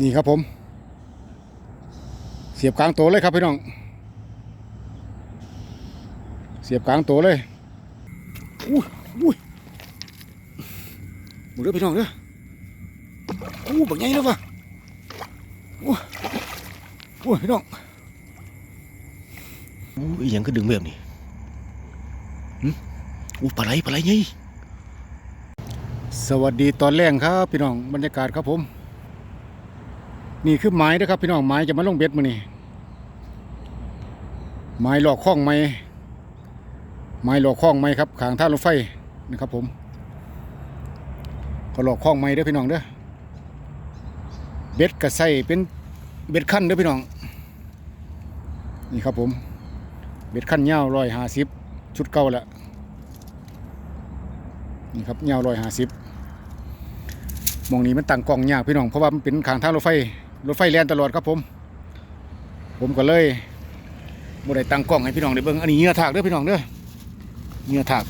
นี่ครับผม เสียบกลางโตเลยครับพี่น้อง เสียบกลางโตเลยอุ้ยอุ้ยหมดเลยพี่น้องเด้ออู้บักใหญ่แล้ววะอู้อู้พี่น้องอู้อีหยังก็ดึงแบบนี้หึอู้ปลาไหลปลาไหลไงสวัสดีตอนแรกครับ พี่น้องบรรยากาศครับผม นี่คือไม้นะครับพี่น้องไม้จะมาลงเบ็ดมือนี่ไม้หลอกข้องไม้ไม้หลอกข้องไม้ครับขางท่ารถไฟนะครับผมก็หลอกข้องไม้เด้อพี่น้องเด้อเบ็ดกระใสเป็นเบ็ดขั้นเด้อพี่น้องนี่ครับผมเบ็ดขั้นยาวร้อยหาสิบชุดเก่าแล้วนี่ครับยาวร้อยหาสิบมองนี้มันตั้งกล้องยากพี่น้องเพราะว่ามันเป็นขางทางรถไฟ รถไฟแล่นตลอดครับผม ผมก็เลยบ่ได้ตั้งกล้องให้พี่น้องได้เบิ่งอันนี้เหงื่อถากเด้อพี่น้องเด้อเหงื่อถาก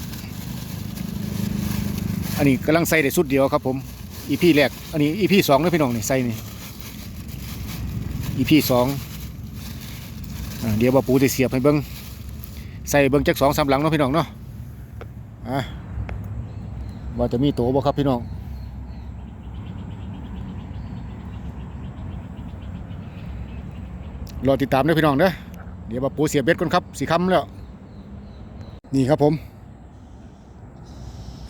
อันนี้กำลังใส่ได้สุดเดียวครับผมอีพีแรกอันนี้อีพีสองเด้อพี่น้องนี่ใส่นี่อีพีสองเดี๋ยวบ่ปูจะเสียบให้เบิ่งใส่เบิ่งจักสองสามหลังเนาะพี่น้องเนาะอะว่าจะมีโตบ่ครับพี่น้อง รอติดตามด้วยพี่น้องเด้อเดี๋ยวมาปูเสียบเบ็ดก่อนครับสีคำแล้ว นี่ครับผม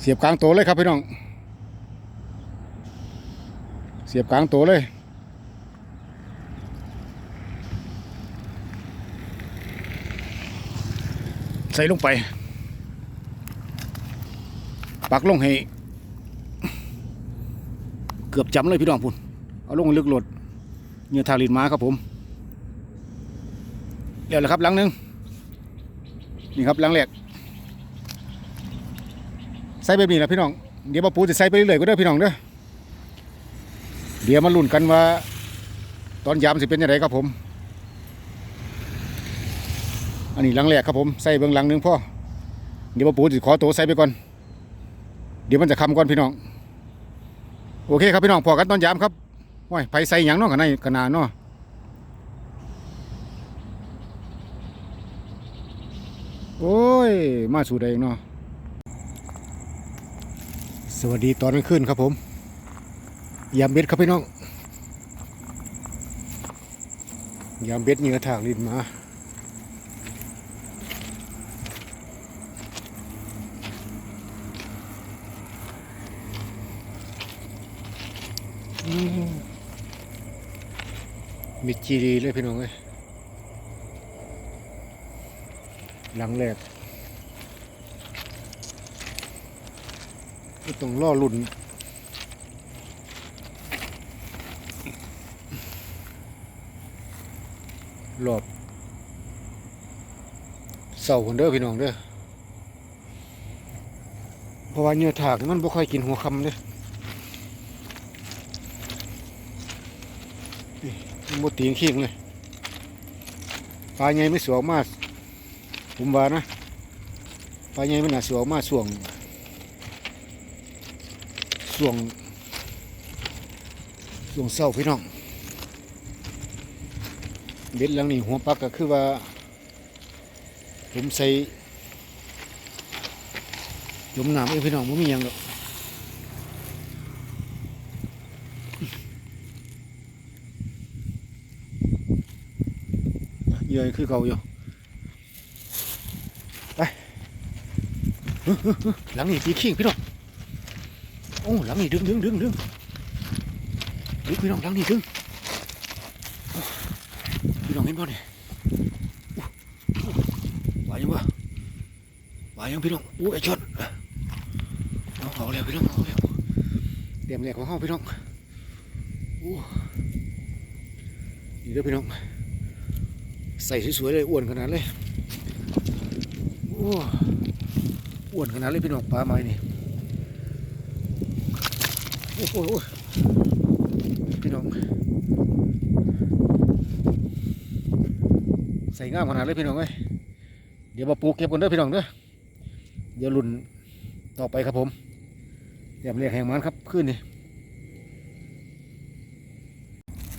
เสียบกลางโตเลยครับพี่น้อง เสียบกลางโตเลยใส่ลงไป ปักลงให้เกือบจำเลยพี่น้องพุ่นเอาลงลึกโหลดเหงื่อทาลินม้าครับผม เดี๋ยวแหละครับหลังหนึ่งนี่ครับหลังแรกใส่แบบนี้นะพี่น้องเดี๋ยวมาปูจะใส่ไปเรื่อยๆก็ได้พี่น้องเด้อเดี๋ยวมาลุ้นกันว่า ตอนยามสิเป็นยังไงครับผม อันนี้หลังแรกครับผมใส่เบื้องหลังหนึงพ่อเดี๋ยวมาปูจะขอตัวใส่ไปก่อน เดี๋ยวมันจะคำก่อนพี่น้อง โอเคครับพี่น้องพอกันตอนยามครับว้ายไปใส่หยังเนาะกันในกันนาเนาะ โอ้ ย มาสู่ใดเนาะสวัสดีตอนกลางคืนครับผมยามเบ็ดครับพี่น้องยามเบ็ดเหงือถากลินมามมีจีดีเลยพี่น้องเอ้ยหลังแรก ต้องล่อลุ่นรอบเสาคนเด้อพี่น้องเด้อเพราะว่าเนื้อถากนี่มันบ่ค่อยกินหัวคำเด้อมันบ่ตีนขี้งเลยปลาใหญ่ไม่สวยมากผมว่านะปลาใหญ่มันน่าสิออกมาช่วง ช่วงช่วงเศร้าพี่น้องเบ็ดหลังนี้หัวปักก็คือว่า ผมใส่จมน้ำเองพี่น้องไม่มีหยังหรอกเยื่อคือเก่าอยู่ไปหลังนี่ตีขิงพี่น้อง อ้หลังนี่ดึงดึงดึงดึงดึงพี่น้องหลังนี่ดึงโอ้พี่น้องเห็นบ่เนี่ยไหวยังวะไหวยังพี่น้องอู้ไอ้ชนเอาเอาแล้วพี่น้องเอาแล้วเตรียมแหลกของเฮาพี่น้องอู้นี่เด้อพี่น้องใส่สวยๆเลยอ้วนขนาดเลยโอ้อ้วนขนาดเลยพี่น้องปลาไม้นี่ โอ้โหพี่น้อง ใส่ง่ามขนาดเลยพี่น้องเอ้ยเดี๋ยวมาปลูกเก็บกันเด้อพี่น้องเด้อเดี๋ยวรุ่นต่อไปครับผมเตรียมเรียกแหงมันครับขึ้นนี่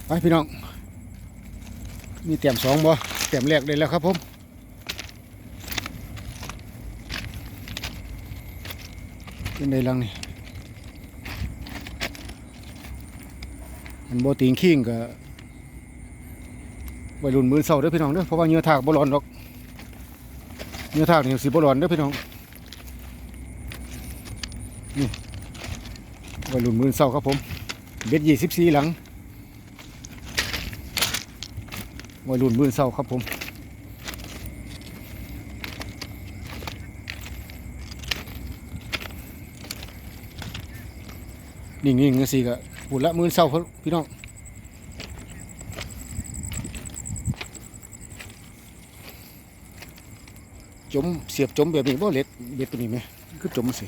ไปพี่น้อง มีเตรียมสองบ่เตรียมแรกได้แล้วครับผมเป็นไดลังนี่ มันโบติงขิงก็วัยรุ่นมือเศร้าเด้อพี่น้องเด้อเพราะว่าเหงื่อทากบ่ร้อนดอกเหงื่อทากนี่สิบ่ร้อนเด้อพี่น้องนี่วัยรุ่นมือเศร้าครับผมเบ็ดยี่สิบสี่หลังวัยรุ่นมือเศร้าครับผมนิ่งๆจังซี่ก็ พูดละมื้อเช้าพี่น้องจมเสียบจมแบบนี้บ่เล็ดเบ็ดตัวนี้ไหมคือจมสิ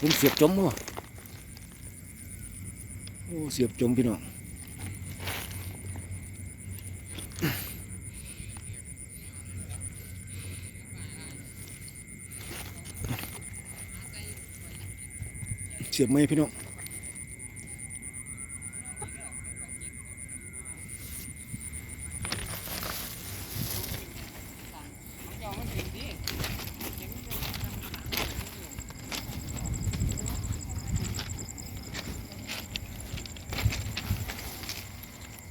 ผมเสียบจมบ่โอ้เสียบจมพี่น้อง สียบไหมพี่น้อง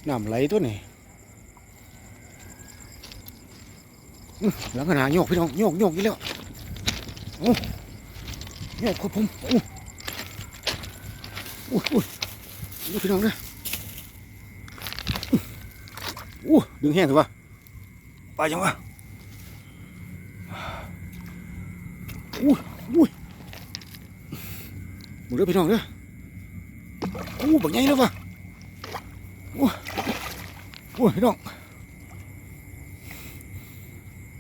น้ำไหลตัวนี้หลังขนาดโยกพี่น้องโยกโยกอีกแล้วโอ้โยกครับผมโอ้ อุ้ยอุ้ยนี่พี่น้องเด้ออู้ดึงแห้งเถอะวะไปยังวะอุ้ยอุ้ยหมดเด้อพี่น้องเด้ออู้บักใหญ่เลยวะอู้อู้พี่น้อง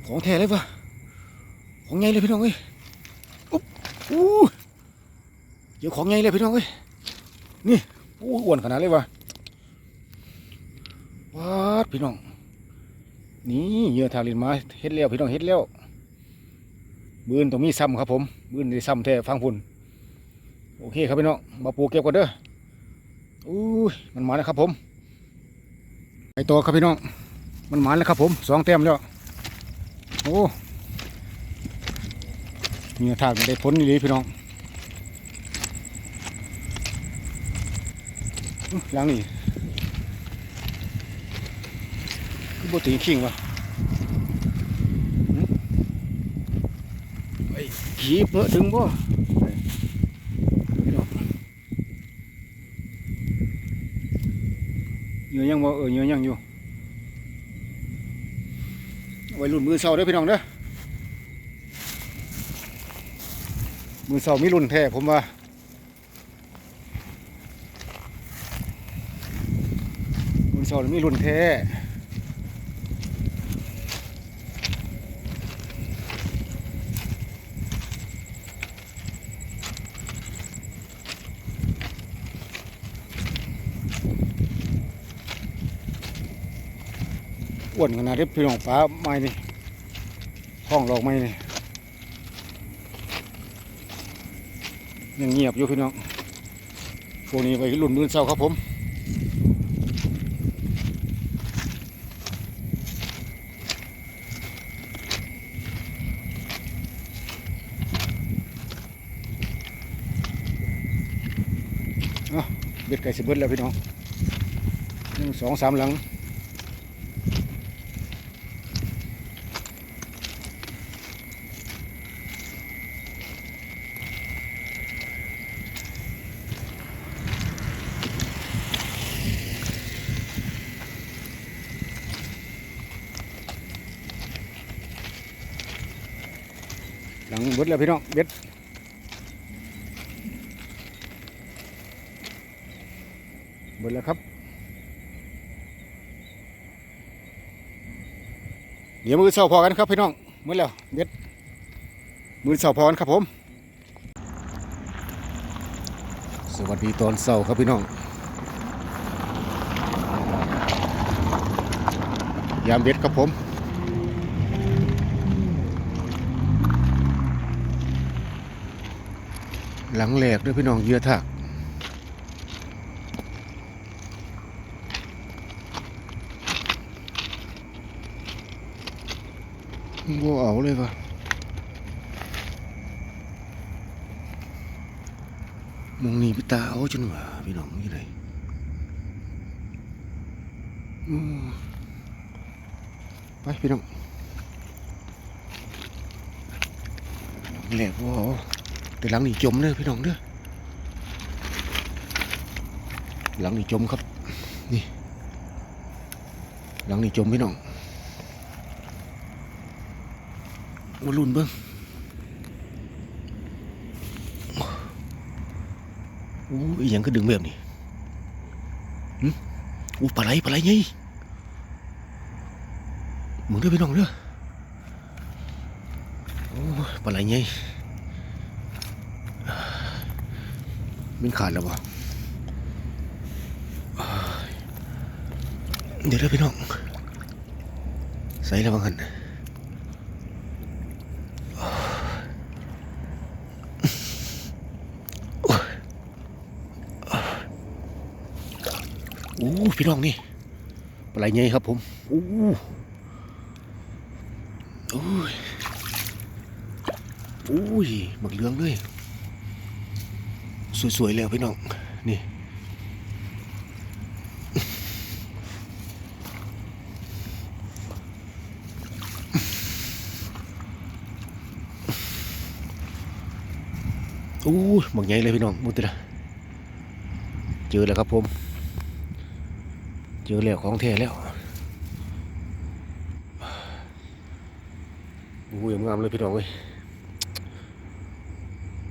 ของแท้เลยวะของใหญ่เลยพี่น้องเอ้ยอุ๊บอู้เดี๋ยวของใหญ่เลยพี่น้องเอ้ย นี่โอ้อ้วนขนาดเลยวะว้าดพี่น้อง นี่เยื่อทาลินมาเฮ็ดแล้วพี่น้องเฮ็ดแล้วบืนต้องมีซ้ำครับผมบืนได้ซ้ำแท้ฟังพุ่นโอเคครับพี่น้องมาปูเก็บกันเด้ออู้ยมันมาแล้วครับผมไปตัวครับพี่น้องมันมาแล้วครับผมสองแต้มแล้วโอ้เหยื่อทากได้ผลนี่เลยพี่น้อง หลังนี่คือบ่ตีขิงวะหึไอ้ขีเปอะถึงบ่เหยื่อยังบ่เออเหยื่อยังอยู่ไว้รุ่นมือเศร้าเด้อพี่น้องเด้อมือเศร้ามีรุ่นแท้ผมว่า รุ่นสองมีรุ่นแท้อ้วนขนาดที่พี่น้องฟ้าไม้นี่ห้องดอกไม้นี่ยังเงียบอยู่พี่น้องพวกนี้ไปรุ่นมือเศร้าครับผม เอาเบ็ดไก่สิเบิดแล้วพี่น้องหนึ่งสองสามหลังหลังเบิดแล้วพี่น้องเบ็ดเบิดแล้วครับ เดี๋ยวมือเสาพอกันครับพี่น้องมือแล้วเบ็ดมือเสาพอกันครับผม สวัสดีตอนเสาครับพี่น้อง ยามเบ็ดครับผมหลังแหลกด้วยพี่น้องเยื่อถัก บ่เอาเลยวะมองนี่พี่ตาเอาจนว่าพี่น้องนี่เลยอืมไปพี่น้องนี่แหละบ่เอาแต่หลังนี่จ มาลุ่นเบิ้งโอ้ยอหยังก็ดึงแบบนี้หึโอ้ปลาไหลปลาไหลไงมึงเด้อพี่น้องเด้อโอ้ปลาไหลไงมันขาดแล้วบ่เดี๋ยวเด้อพี่น้องใส่แล้วบ้างกันโอ้ พี่น้องนี่ปลาไหลใหญ่ครับผมโอ้โอ้ยโอ้ยหมักเหลืองเลย สวยๆแล้วพี่น้อง นี่โอ้ยหมักใหญ่เลยพี่น้องมุติละเจอแล้วครับผม เจอแล้วของแท้แล้วโอ้ยงามเลยพี่น้องเว้ย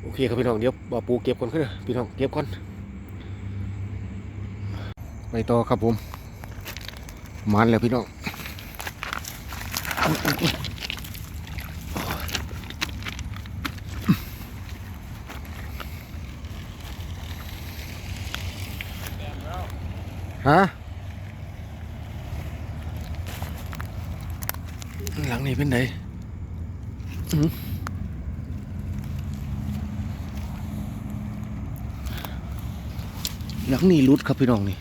โอเคครับพี่น้องเดี๋ยวบ่าวปูเก็บก่อนขึ้นนะพี่น้องเก็บก่อนไปต่อครับผมมันแล้วพี่น้องฮะ หลังนี้ เป็นไงหลังนี้รุดครับพี่น้องนี่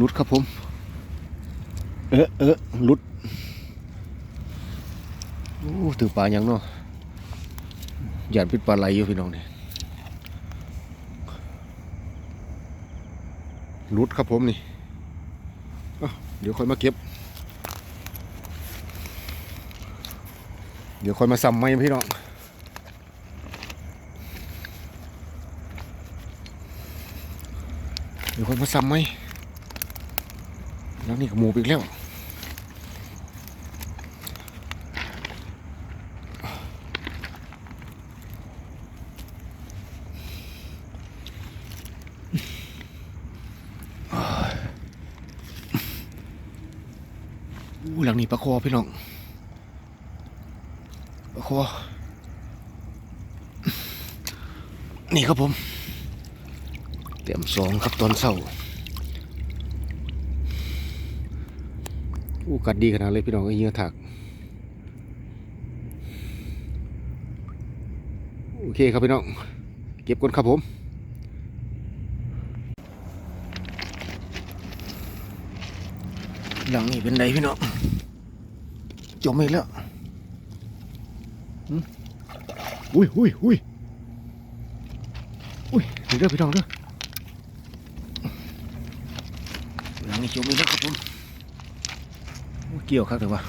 รุดครับผม เออเออรุดโอ้ถือปลาอยังเนาะหยาดพิษปลาไหลอยู่พี่น้องนี่รุดครับผมนี่เดี๋ยวค่อยมาเก็บ เดี๋ยวค่อยมาซ้ำไหมพี่น้องเดี๋ยวค่อยมาซ้ำไหมแล้วนี่ก็หมูอีกแล้วอู้หลังนี้ปลาคอพี่น้องปลาคอ นี่ครับ ผมเตรียมสองครับตอนเช้าอู้กัดดีขนาดเลยพี่น้องไอ้เยื่อถักโอเคครับพี่น้อง เก็บก่อนครับผมหลังนี้เป็นไรพี่น้องจมอีกแล้วอุ้ยอุ้ยอุ้ยอุ้ย เดี๋ยวเด้อพี่น้องเด้อหลังนี้จมอีกแล้วครับผมโอ้ยเกี่ยวครับแต่ว่า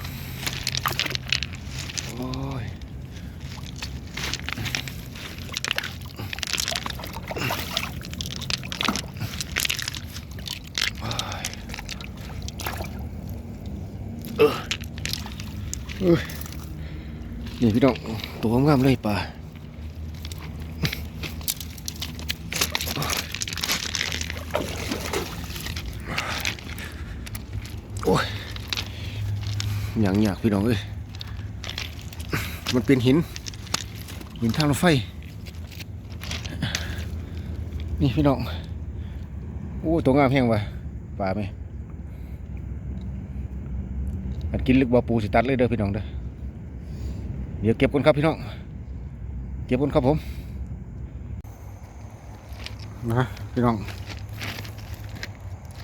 โอ้ยนี่พี่น้องตัวงามเลยป่าโอ้ย อย่างยากพี่น้องเอ้ยมันเป็นหินหินทางรถไฟ นี่พี่น้อง โอ้ตัวงามแห้งว่ะป่าไหมอันกินลึกบ่ปูสิตัดเลยเด้อพี่น้องเด้อเดี๋ยวเก็บก่อนครับพี่น้อง เก็บก่อนครับผมนะพี่น้อง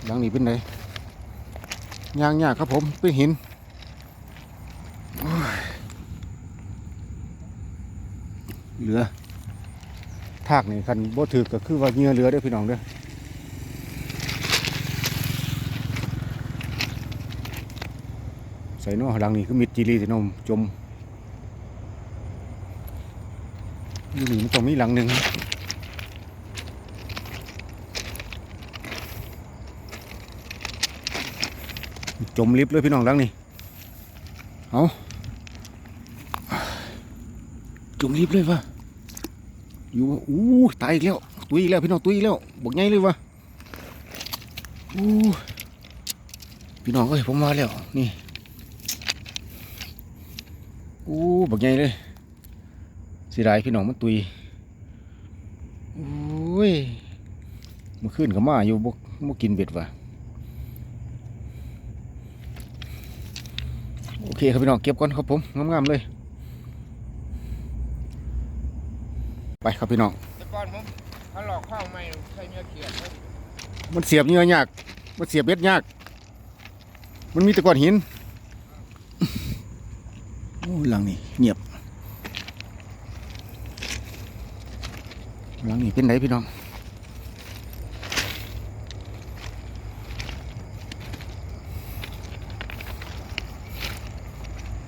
หลังนี้เป็นไงยางยากครับผมเป็นหิน เหลือทากนี่คันบ่ถือก็คือว่าเงือเหลือเด้พี่น้องเด้อใส่เนอหลังนี่คือมิดจิรีสิเนมจมอยู่นี่มันต้องมีหลังหนึ่งจมลิฟต์เลยพี่น้องหลังนี่เอาจมลิฟต์เลยวะ อยู่วะอู้ตายอีกแล้วตุยอีกแล้วพี่น้องตุยอีกแล้วบอกไงเลยวะอู้พี่น้องเอ้ยผมมาแล้วนี่อู้บอกไงเลยเสียดายพี่น้องมันตุยโอ้ยมื่อคืนก็มาอยู่บกบกินเบ็ดว่ะโอเคครับพี่น้องเก็บก่อนครับผมงามๆเลย ไปครับพี่น้องแต่ก่อนผมเขาหลอกเข้าไม่ใส่เนื้อเกียรติมันเสียบเหงื่อยาก มันเสียบเบ็ดยาก มันมีแต่ก้อนหินโอ้หลังนี่เงียบหลังนี่เป็นไหนพี่น้อง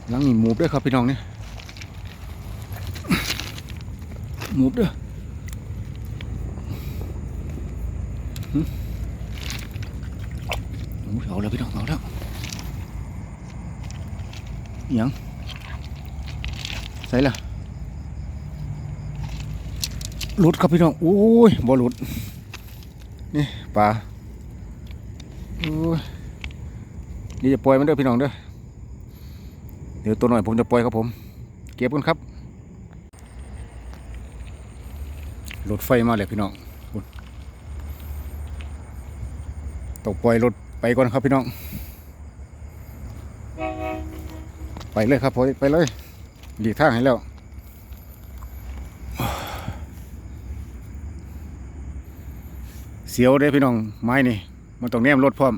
หลังนี่หมูบด้วยครับพี่น้องเนี่ย หมูบเด้วยโอ้ยเอาแล้วพี่น้องเอาแล้วอิหยังใส่ละหลุดครับพี่น้องโอ้ยบ่หลุด นี่ปลาโอ้ยนี่จะปล่อยมันเด้อพี่น้องเด้อเดี๋ยวตัวหน่อยผมจะปล่อยครับผม เก็บกันครับ รถไฟมาเลยพี่น้องตกปล่อยรถไปก่อนครับพี่น้อง ไปเลยครับผมไปเลยหลีกทางให้แล้วเสียวได้พี่น้องไม้นี่มันต้องแนมรถพร้อม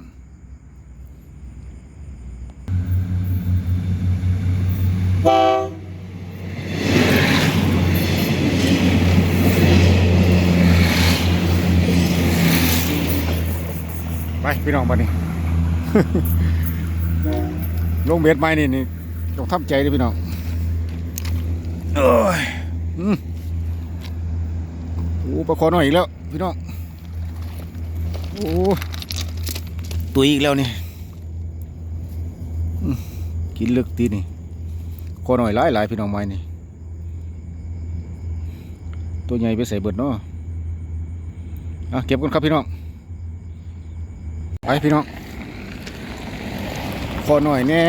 องบัดนี้ ลงเบ็ดไม้นี่นี่ต้องทำใจด้วยพี่น้องเอ้ยอืมโอ้ปลาคอหน้อยอีกแล้ว พี่น้อง โอ้ตัวอีกแล้วนี่กินลึกตีนี่คอหน้อยหลายหลายพี่น้องไม้นี่ ตัวใหญ่ไปใส่เบิดเนาะอะเก็บกันครับพี่น้อง ไปพี่น้อง ขอหน่อยแน่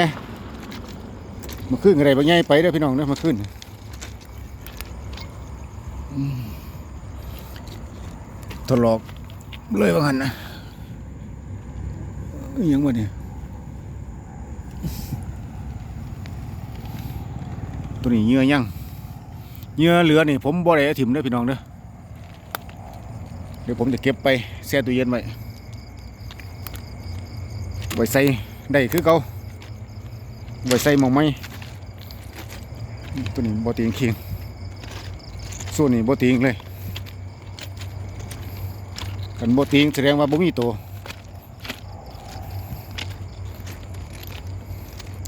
มาขึ้นอะไรบางไงไปเด้อพี่น้องเด้อมาขึ้นทดลอกเลยว่างันนะยยังวะเนี่ยตัวนี้เหยื่อยังเหยื่อเหลือนี่ผมบ่ได้เอาถิ่มเด้อพี่น้องเด้อเดี๋ยวผมจะเก็บไปแช่ตู้เย็นไว้ ไว้ใส่ได้คือเก่าไว้ใส่มองไม้ตัวนี้บ่ติงเคียงส่วนนี้บ่ติงเลยกันบ่ติงแสดงว่าบ่มีตัว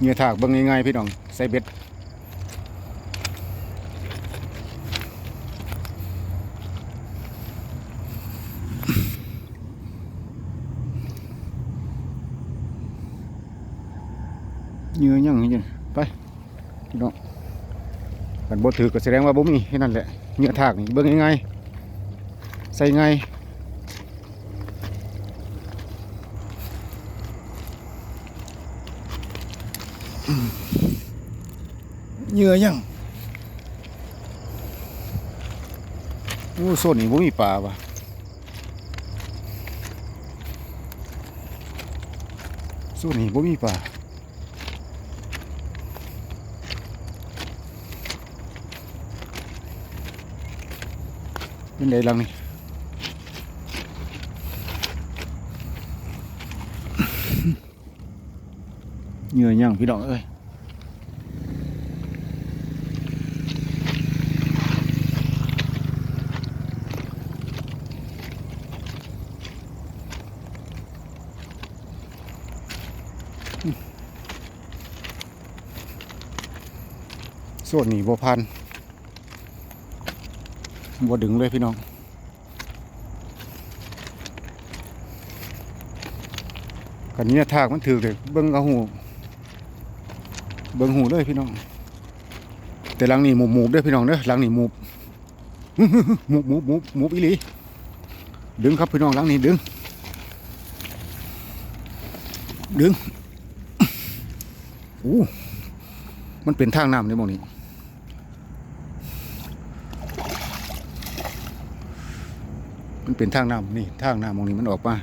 เงือถากเบิ่งง่ายๆพี่น้องใส่เบ็ด เหงื่อยังนี่ไปพี่น้องกันบ่ถือก็แสดงว่าบ่มีแค่นั้นแหละเหงื่อถากนี่เบิ่งง่ายๆใส่ง่ายเหงื่อยังโอ้โซนนี้บ่มีปลาว่ะโซนนี้บ่มีปลา vấn đây lần này. Nhiều nhằng cái đoạn ơi ส่วนนี้บ่พัน บ่ดึงเลยพี่น้องกันนี้ทากมันถือเลยเบิ้งเอาหูเบิ้งหูเลยพี่น้อง แต่หลังนี่หมูหมูบเด้อพี่น้องเด้อหลังนี่หมูบหมูบหมูบหมูบหมูบอีหลีดึงครับพี่น้องหลังนี่ดึง ดึงอู้มันเป็นทางน้ำในหมองนี้ มัน เป็นทางน้ำนี่ทางน้ำหมองนี้มันออกมา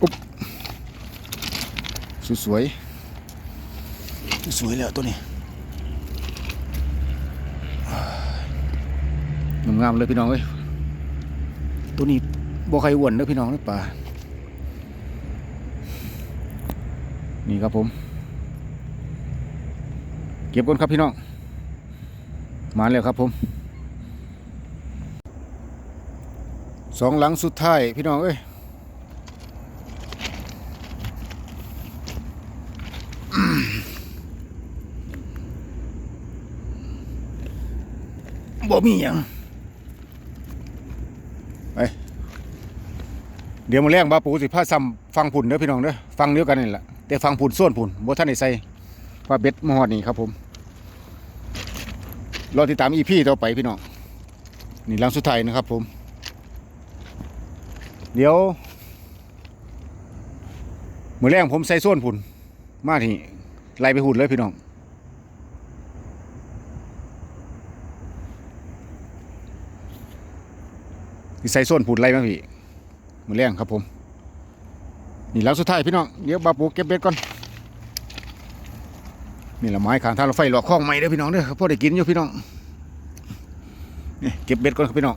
ปุ๊บสวยๆสวยแล้วตัวนี้งามเลยพี่น้องเอ้ยตัวนี้บ่ใครอ้วนเด้อพี่น้องเด้อป่านี่ครับผม เก็บก่อนครับพี่น้อง มาแล้วครับผม สองหลังสุดท้าย พี่น้องเอ้ยบ่มีหยังไปเดี๋ยวมาแรงบาปูสิพาซ้ำฟังผุนเด้อพี่น้องเด้อฟังเดียวกันนี่แหละแต่ฟังผุนส่วนผุนบ่ท่านได้ใส่ปลาเบ็ดมอดนี่ครับผมรอติดตามอีพีต่อไปพี่น้องนี่หลังสุดท้ายนะครับผม เดี๋ยวมือแรงผมใส่ส่วนผุนมาที่ไล่ไปหุ่นเลยพี่น้องใส่ส้นผุดไรมาพี่มือแรงครับผมนี่หลังสุดท้ายพี่น้องเดี๋ยวบาปูเก็บเบ็ดก่อนนี่ละไม้ขางทางรถไฟหลอกข้องใหม่เด้อพี่น้องเด้อพ่อได้กินอยู่พี่น้องนี่เก็บเบ็ดก่อนครับพี่น้อง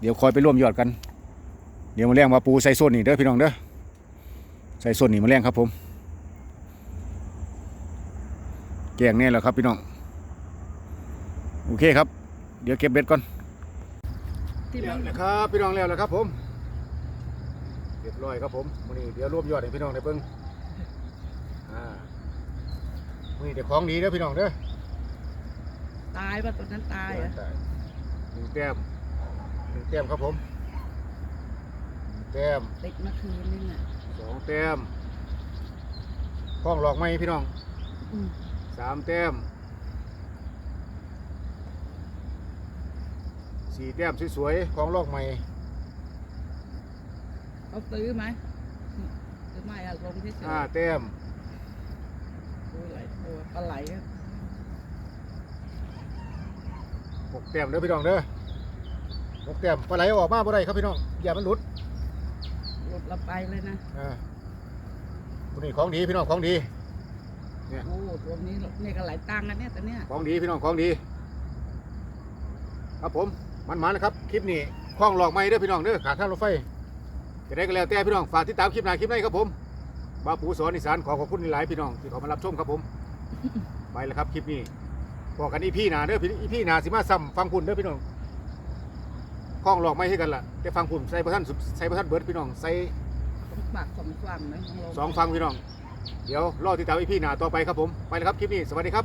เดี๋ยวคอยไปร่วมยอดกัน เดี๋ยวมาแรงบาปูใส่ส้นนี่เด้อพี่น้องเด้อใส่ส้นนี่มาแรงครับผมแกงแน่แล้วครับพี่น้องโอเคครับ เดี๋ยวเก็บเบ็ดก่อนที่แล้มัวนนะครับพี่น้องแล้วนะครับผมเรียบร้อยครับผมวันนี้เดี๋ยวรวบยอดให้พี่น้องได้เบิ่งอ่าวันนี้เดี๋ยวของดีเด้อพี่น้องเด้อตายป่ะตัวนั้นตายเหรอะหนึ่งแต้มหนึ่งแต้มครับผมหนึ่ง แต้มเด็กเมื่อคืนนี่น่ะสองแต้มข้องหลอกไหมพี่น้องอืมสามแต้มสี่แต้มสวยๆของลอกใหม่เขาซื้อไหมหรือไม่อะลงที่เฉยห้าแต้มดูหลายตัวปลาไหลก็หกแต้มเด้อพี่น้องเด้อหกแต้มปลาไหลออกมาบ่ได้ครับพี่น้องอย่ามันหลุดหลุด เราไปเลยนะอ่าตัวนี้ของดีพี่น้องของดี โอ้ตัวนี้นี่ก็หลายตังค์นะเนี่ยตัวเนี้ยของดีพี่น้องของดี ครับผมมันมานะครับ คลิปนี้คล้องหลอกไม้เด้อพี่น้องเด้อขาข้างรถไฟจะได้ก็แล้วแต่พี่น้องฝากติดตามคลิปหน้าคลิปในครับผมบาปูสอนอีสานขอขอบคุณหลายๆพี่น้องที่เขามารับชมครับผมไปแล้วครับคลิปนี้บอกกันอีพี่นาเด้อพี่อีพี่นาสิมาซ้ำฟังคุณเด้อพี่น้อง คล้องหลอกไม้ให้กันล่ะแต่ฟังคุณใส่ประทันสุดใส่ประทันเบิร์ดพี่น้องใส่สองปากสองฝั่งนะลสองฟังพี่น้อง เดี๋ยวรอติดตามอีพี่นาต่อไปครับผม ไปแล้วครับคลิปนี้ สวัสดีครับ